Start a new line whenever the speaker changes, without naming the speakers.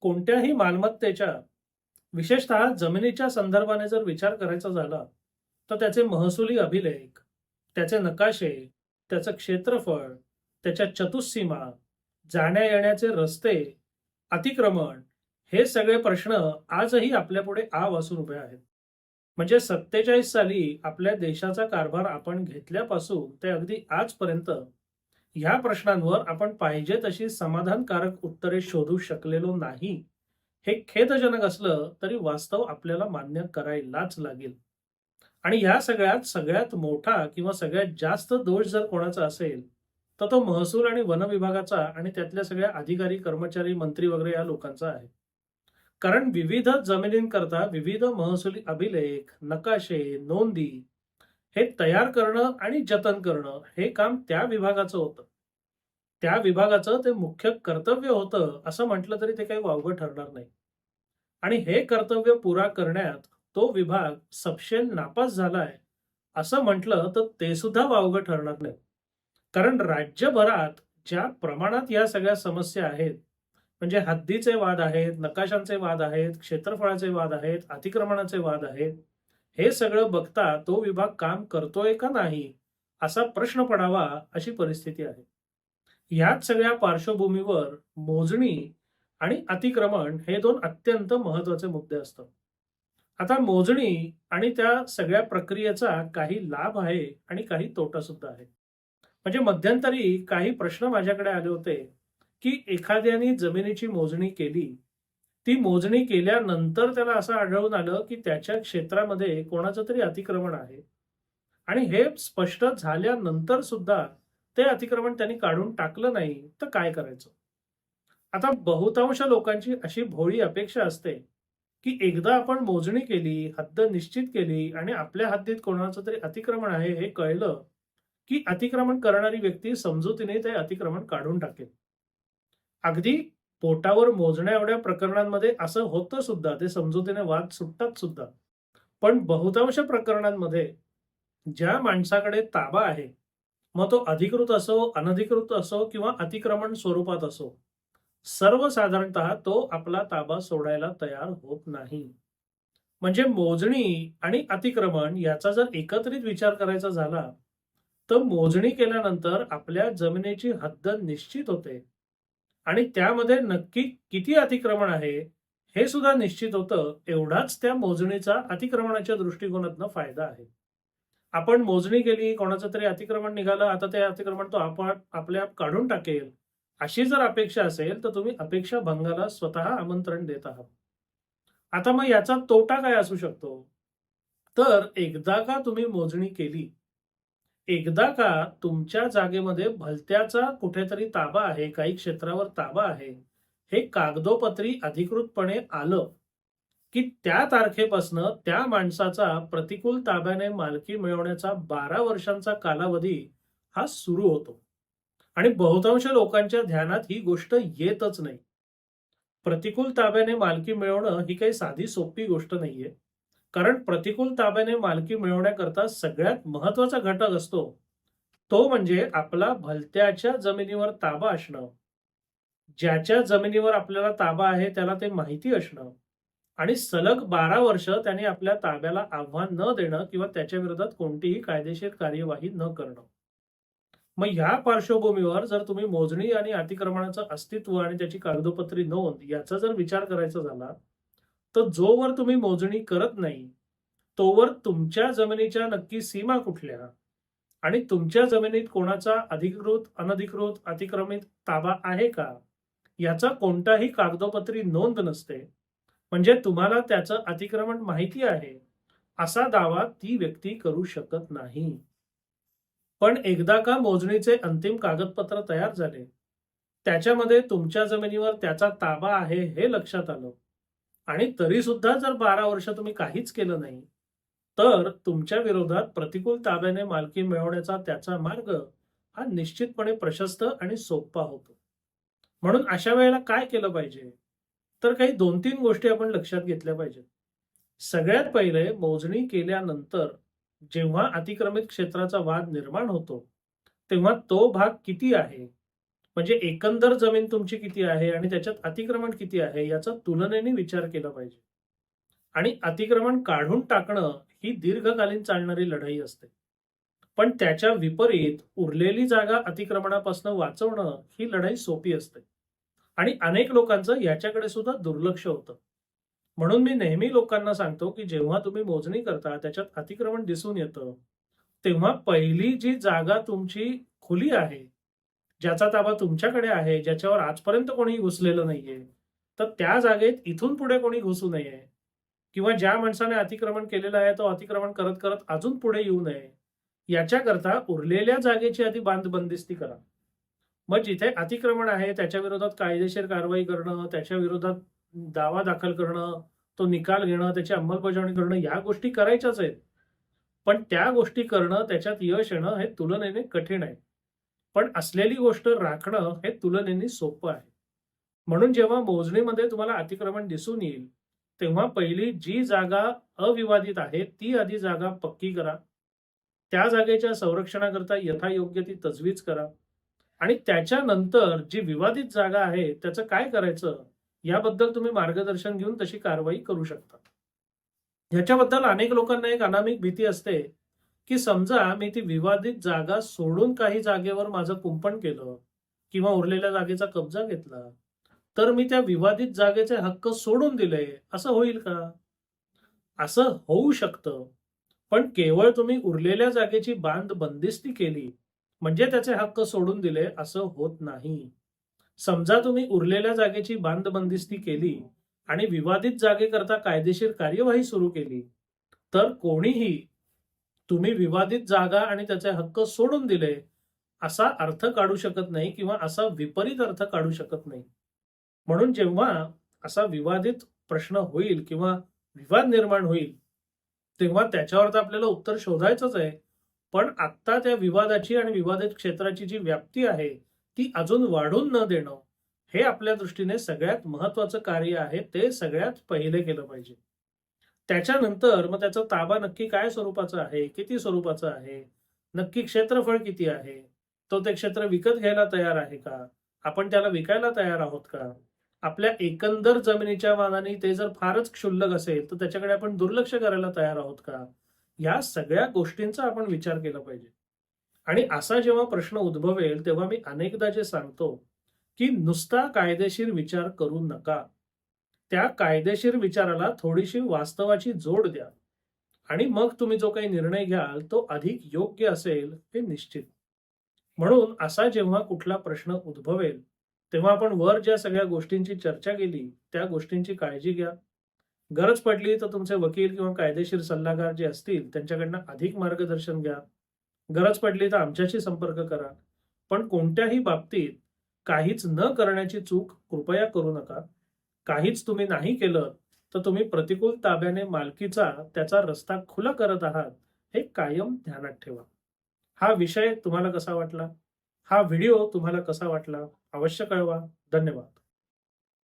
कोणत्याही मालमत्तेच्या विशेषतः जमिनीच्या संदर्भाने जर विचार करायचा झाला तर त्याचे महसुली अभिलेख त्याचे नकाशे त्याचं क्षेत्रफळ त्याच्या चतुस्सीमा जाण्या येण्याचे रस्ते अतिक्रमण हे सगळे प्रश्न आजही आपल्यापुढे आ वासून उभे आहेत. म्हणजे सत्तेचाळीस साली आपल्या देशाचा कारभार आपण घेतल्यापासून ते अगदी आजपर्यंत ह्या प्रश्नांवर आपण पाहिजे तशी समाधानकारक उत्तरे शोधू शकलेलो नाही. हे खेदजनक असलं तरी वास्तव आपल्याला मान्य करायलाच लागेल. आणि ह्या सगळ्यात सगळ्यात मोठा किंवा सगळ्यात जास्त दोष जर कोणाचा असेल तर तो महसूल आणि वन विभागाचा आणि त्यातल्या सगळ्या अधिकारी कर्मचारी मंत्री वगैरे या लोकांचा आहे. कारण विविध जमिनींकरता विविध महसुली अभिलेख नकाशे नोंदी हे तयार करणं आणि जतन करणं हे काम त्या विभागाचं होतं. त्या विभागाचं ते मुख्य कर्तव्य होतं असं म्हटलं तरी ते काही वावगं ठरणार नाही. आणि हे कर्तव्य पुरा करण्यात तो विभाग सपशेल नापास झालाय असं म्हटलं तर ते सुद्धा वावगं ठरणार नाही. कारण राज्यभरात ज्या प्रमाणात या सगळ्या समस्या आहेत म्हणजे हद्दीचे वाद आहेत नकाशांचे वाद आहेत क्षेत्रफळाचे वाद आहेत अतिक्रमणाचे वाद आहेत हे सगळं बघता तो विभाग काम करतोय का नाही असा प्रश्न पडावा अशी परिस्थिती आहे. याच सगळ्या पार्श्वभूमीवर मोजणी आणि अतिक्रमण हे दोन अत्यंत महत्त्वाचे मुद्दे असतात. आता मोजणी आणि त्या सगळ्या प्रक्रियेचा काही लाभ आहे आणि काही तोटा सुद्धा आहे. म्हणजे मध्यंतरी काही प्रश्न माझ्याकडे आले होते की एखाद्याने जमिनीची मोजणी केली. ती मोजणी केल्यानंतर त्याला असं आढळून आलं की त्याच्या क्षेत्रामध्ये कोणाचं तरी अतिक्रमण आहे. आणि हे स्पष्ट झाल्यानंतर सुद्धा ते अतिक्रमण त्यांनी काढून टाकलं नाही तर काय करायचं? आता बहुतांश लोकांची अशी भोळी अपेक्षा असते की एकदा आपण मोजणी केली हद्द निश्चित केली आणि आपल्या हद्दीत कोणाचं तरी अतिक्रमण आहे हे कळलं की अतिक्रमण करणारी व्यक्ती समजुतीने ते अतिक्रमण काढून टाकेल. अगदी पोटावर मोजण्या एवढ्या प्रकरणांमध्ये असं होतं सुद्धा ते समजुतीने वाद सुटतात सुद्धा. पण बहुतांश प्रकरणांमध्ये ज्या माणसाकडे ताबा आहे मग तो अधिकृत असो अनधिकृत असो किंवा अतिक्रमण स्वरूपात असो सर्वसाधारणतः तो आपला ताबा सोडायला तयार होत नाही. म्हणजे मोजणी आणि अतिक्रमण याचा जर एकत्रित विचार करायचा झाला तर मोजणी केल्यानंतर आपल्या जमिनीची हद्द निश्चित होते. आणि त्यामध्ये नक्की किती अतिक्रमण आहे हे सुद्धा निश्चित होतं एवढाच त्या मोजणीचा अतिक्रमणाच्या दृष्टिकोनातनं फायदा आहे. आपण मोजणी केली कोणाचं तरी अतिक्रमण निघालं आता ते अतिक्रमण तो आपण आपल्या आप काढून टाकेल. अशी जर अपेक्षा असेल तर तुम्ही अपेक्षा भंगाला स्वतः आमंत्रण देत आहात. आता मग याचा तोटा काय असू शकतो? तर एकदा का तुम्ही मोजणी केली एकदा का तुमच्या जागेमध्ये भलत्याचा कुठेतरी ताबा आहे काही क्षेत्रावर ताबा आहे हे कागदोपत्री अधिकृतपणे आलं की त्या तारखेपासनं त्या माणसाचा प्रतिकूल ताब्याने मालकी मिळवण्याचा बारा वर्षांचा कालावधी हा सुरू होतो. आणि बहुतांश लोकांच्या ध्यानात ही गोष्ट येतच नाही. प्रतिकूल ताब्याने मालकी मिळवणं ही काही साधी सोपी गोष्ट नाहीये. कारण प्रतिकूल ताब्याने मालकी मिळवण्याकरता सगळ्यात महत्त्वाचा घटक असतो. तो म्हणजे आपला भलत्याच्या जमिनीवर ताबा असणं. ज्याच्या जमिनीवर आपल्याला ताबा आहे त्याला ते माहिती असणं. आणि सलग बारा वर्ष त्याने आपल्या ताब्याला आव्हान न देणं किंवा त्याच्या विरोधात कोणतीही कायदेशीर कार्यवाही न करणं. मग ह्या पार्श्वभूमीवर जर तुम्ही मोजणी आणि अतिक्रमणाचं अस्तित्व आणि त्याची कागदोपत्री नोंद याचा जर विचार करायचा झाला तर जोवर तुम्ही मोजणी करत नाही तोवर तुमच्या जमिनीच्या नक्की सीमा कुठल्या आणि तुमच्या जमिनीत कोणाचा अधिकृत अनधिकृत अतिक्रमित ताबा आहे का? याचा कोणताही कागदोपत्री नोंद नसते. म्हणजे तुम्हाला त्याचं अतिक्रमण माहिती आहे. असा दावा ती व्यक्ती करू शकत नाही. पण एकदा का मोजणीचे अंतिम कागदपत्र तयार झाले? त्याच्यामध्ये तुमच्या जमिनीवर त्याचा ताबा आहे हे लक्षात आलं. आणि तरी सुद्धा जर बारा वर्ष तुम्ही काहीच केलं नाही तर तुमच्या विरोधात प्रतिकूल ताब्याने मालकी मिळवण्याचा त्याचा मार्ग हा निश्चितपणे प्रशस्त आणि सोपा होतो. म्हणून अशा वेळेला काय केलं पाहिजे? तर काही दोन तीन गोष्टी आपण लक्षात घेतल्या पाहिजेत. सगळ्यात पहिले मोजणी केल्यानंतर जेव्हा अतिक्रमित क्षेत्राचा वाद निर्माण होतो तेव्हा तो भाग किती आहे? म्हणजे एकंदर जमीन तुमची किती आहे आणि त्याच्यात अतिक्रमण किती आहे याचा तुलनेने विचार केला पाहिजे. आणि अतिक्रमण काढून टाकणं ही दीर्घकालीन चालणारी लढाई असते. पण त्याच्या विपरीत उरलेली जागा अतिक्रमणापासून वाचवणं ही लढाई सोपी असते. आणि अनेक लोकांचं याच्याकडे सुद्धा दुर्लक्ष होतं. म्हणून मी नेहमी लोकांना सांगतो की जेव्हा तुम्ही मोजणी करता त्याच्यात अतिक्रमण दिसून येतं. तेव्हा पहिली जी जागा तुमची खुली आहे ज्याचा ताबा तुमच्याकडे आहे ज्याच्यावर आजपर्यंत कोणी घुसलेलं नाहीये तर त्या जागेत इथून पुढे कोणी घुसू नये. किंवा ज्या माणसाने अतिक्रमण केलेलं आहे तो अतिक्रमण करत करत अजून पुढे येऊ नये. याच्याकरता उरलेल्या जागेची आधी बांधबंदिस्ती करा. मग जिथे अतिक्रमण आहे त्याच्या विरोधात कायदेशीर कारवाई करणं त्याच्या विरोधात दावा दाखल करणं तो निकाल घेणं त्याची अंमलबजावणी करणं या गोष्टी करायच्याच आहेत. पण त्या गोष्टी करणं त्याच्यात यश येणं हे तुलनेने कठीण आहे. पण असलेली गोष्ट राखणं हे तुलनेने सोपं आहे. म्हणून जेव्हा मोजणीमध्ये तुम्हाला अतिक्रमण दिसून येईल तेव्हा पहिली जी जागा अविवादित आहे ती आधी जागा पक्की करा. त्या जागेच्या संरक्षणाकरता यथायोग्य ती तजवीज करा. आणि त्याच्यानंतर जी विवादित जागा आहे त्याचं काय करायचं? याबद्दल तुम्ही मार्गदर्शन घेऊन तशी कारवाई करू शकता. ह्याच्याबद्दल अनेक लोकांना एक अनामिक भीती असते की समजा मी ती विवादित जागा सोडून काही जागेवर माझं कुंपण केलं किंवा उरलेल्या जागेचा कब्जा घेतला तर मी त्या विवादित जागेचे हक्क सोडून दिले असं होईल का? असं होऊ शकतं पण केवळ तुम्ही उरलेल्या जागेची बांध बंदिस्ती केली म्हणजे त्याचे हक्क सोडून दिले असं होत नाही. समजा तुम्ही उरलेल्या जागेची बांधबंदिस्ती केली आणि विवादित जागेकरता कायदेशीर कार्यवाही सुरू केली तर कोणीही तुम्ही विवादित जागा आणि त्याचे हक्क सोडून दिले असा अर्थ काढू शकत नाही किंवा असा विपरीत अर्थ काढू शकत नाही. म्हणून जेव्हा असा विवादित प्रश्न होईल किंवा विवाद निर्माण होईल तेव्हा त्याच्यावर तर आपल्याला उत्तर शोधायचंच आहे. पण आत्ता त्या विवादाची आणि विवादित क्षेत्राची जी व्याप्ती आहे ती अजून वाढून न देणं हे आपल्या दृष्टीने सगळ्यात महत्वाचं कार्य आहे ते सगळ्यात पहिले केलं पाहिजे. त्याच्यानंतर मग त्याचा ताबा नक्की काय स्वरूपाचा आहे किती स्वरूपाचा आहे नक्की क्षेत्रफळ किती आहे तो ते क्षेत्र विकत घ्यायला तयार आहे का आपण त्याला विकायला तयार आहोत का आपल्या एकंदर जमिनीच्या मानाने ते जर फारच क्षुल्लक असेल तर त्याच्याकडे आपण दुर्लक्ष करायला तयार आहोत का या सगळ्या गोष्टींचा आपण विचार केला पाहिजे. आणि असा जेव्हा प्रश्न उद्भवेल तेव्हा मी अनेकदा जे सांगतो की नुसता कायदेशीर विचार करू नका. त्या कायदेशीर विचाराला थोडीशी वास्तवाची जोड द्या. आणि मग तुम्ही जो काही निर्णय घ्याल तो अधिक योग्य असेल हे निश्चित. म्हणून असा जेव्हा कुठला प्रश्न उद्भवेल तेव्हा आपण वर ज्या सगळ्या गोष्टींची चर्चा केली त्या गोष्टींची काळजी घ्या. गरज पडली तर तुमचे वकील किंवा कायदेशीर सल्लागार जे असतील त्यांच्याकडनं अधिक मार्गदर्शन घ्या. गरज पडली तर आमच्याशी संपर्क करा. पण कोणत्याही बाबतीत काहीच न करण्याची चूक कृपया करू नका. काहीच तुम्ही नाही केलं तर तुम्ही प्रतिकूल ताब्याने मालकीचा त्याचा रस्ता खुला करत आहात हे कायम ध्यानात ठेवा. हा विषय तुम्हाला कसा वाटला? हा व्हिडिओ तुम्हाला कसा वाटला? अवश्य कळवा. धन्यवाद.